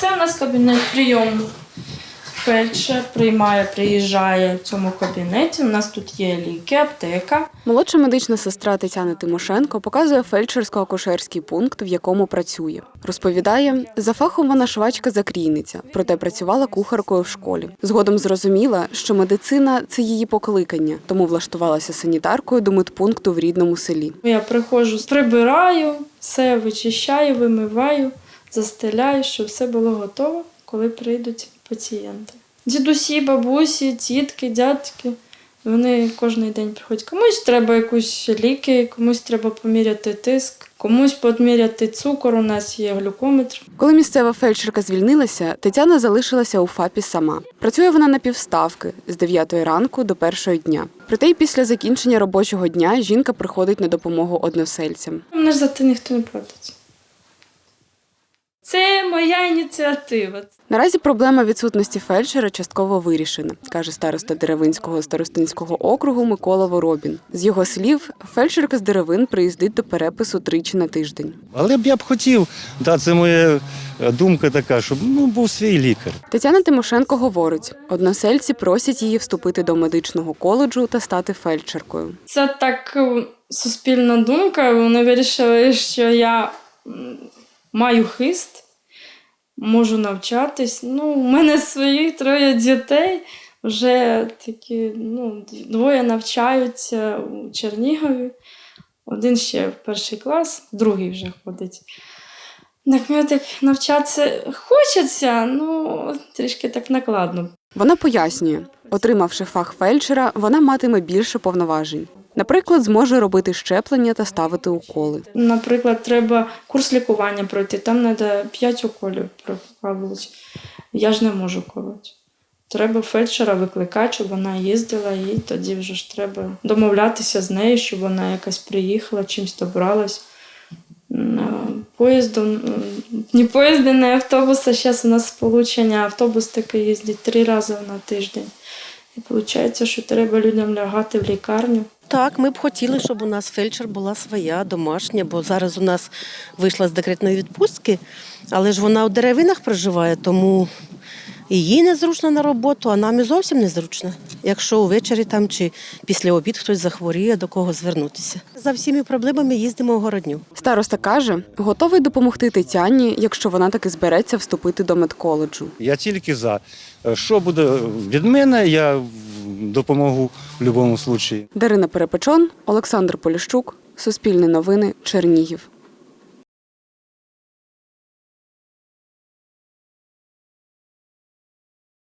Це у нас кабінет прийому. Фельдшер приймає, приїжджає в цьому кабінеті. У нас тут є ліки, аптека. Молодша медична сестра Тетяна Тимошенко показує фельдшерсько-акушерський пункт, в якому працює. Розповідає, за фахом вона швачка-закрійниця, проте працювала кухаркою в школі. Згодом зрозуміла, що медицина це її покликання, тому влаштувалася санітаркою до медпункту в рідному селі. Я приходжу, прибираю, все вичищаю, вимиваю, застеляю, щоб все було готово, коли прийдуть пацієнти. Дідусі, бабусі, тітки, дядьки. Вони кожен день приходять. Комусь треба якусь ліки, комусь треба поміряти тиск, комусь поміряти цукор. У нас є глюкометр. Коли місцева фельдшерка звільнилася, Тетяна залишилася у ФАПі сама. Працює вона на півставки з 9 ранку до першої дня. Проте й після закінчення робочого дня жінка приходить на допомогу односельцям. Мене ж за те ніхто не платить. Це моя ініціатива. Наразі проблема відсутності фельдшера частково вирішена, каже староста Деревинського старостинського округу Микола Воробін. З його слів, фельдшерка з деревин приїздить до перепису тричі на тиждень. Але б я б хотів, да, це моя думка така, щоб ну, був свій лікар. Тетяна Тимошенко говорить: односельці просять її вступити до медичного коледжу та стати фельдшеркою. Це так суспільна думка. Вони вирішили, що я маю хист, можу навчатись. Ну, у мене своїх троє дітей. Вже такі, ну, двоє навчаються у Чернігові, один ще в перший клас, другий вже ходить. Так мені навчатися хочеться, ну трішки так накладно. Вона пояснює, отримавши фах фельдшера, вона матиме більше повноважень. Наприклад, зможе робити щеплення та ставити уколи. Наприклад, треба курс лікування пройти, там треба 5 уколів прокалувати. Я ж не можу колоти. Треба фельдшера викликати, щоб вона їздила, і тоді вже ж треба домовлятися з нею, щоб вона якась приїхала, чимось добралась. Поїздом, ні поїзди, ні автобуси. Зараз у нас сполучення, автобус таки їздить три рази на тиждень. І виходить, що треба людям лягати в лікарню. Так, ми б хотіли, щоб у нас фельдшер була своя, домашня, бо зараз у нас вийшла з декретної відпустки, але ж вона у деревинах проживає, тому і їй незручно на роботу, а нам і зовсім незручно. Якщо увечері там чи після обід хтось захворіє, до кого звернутися. За всіми проблемами їздимо в городню. Староста каже, готовий допомогти Тетяні, якщо вона таки збереться вступити до медколеджу. Я тільки за. Е, Що буде від мене, я допомогу в будь-якому випадку. Дарина Перепечон, Олександр Поліщук, Суспільне новини, Чернігів.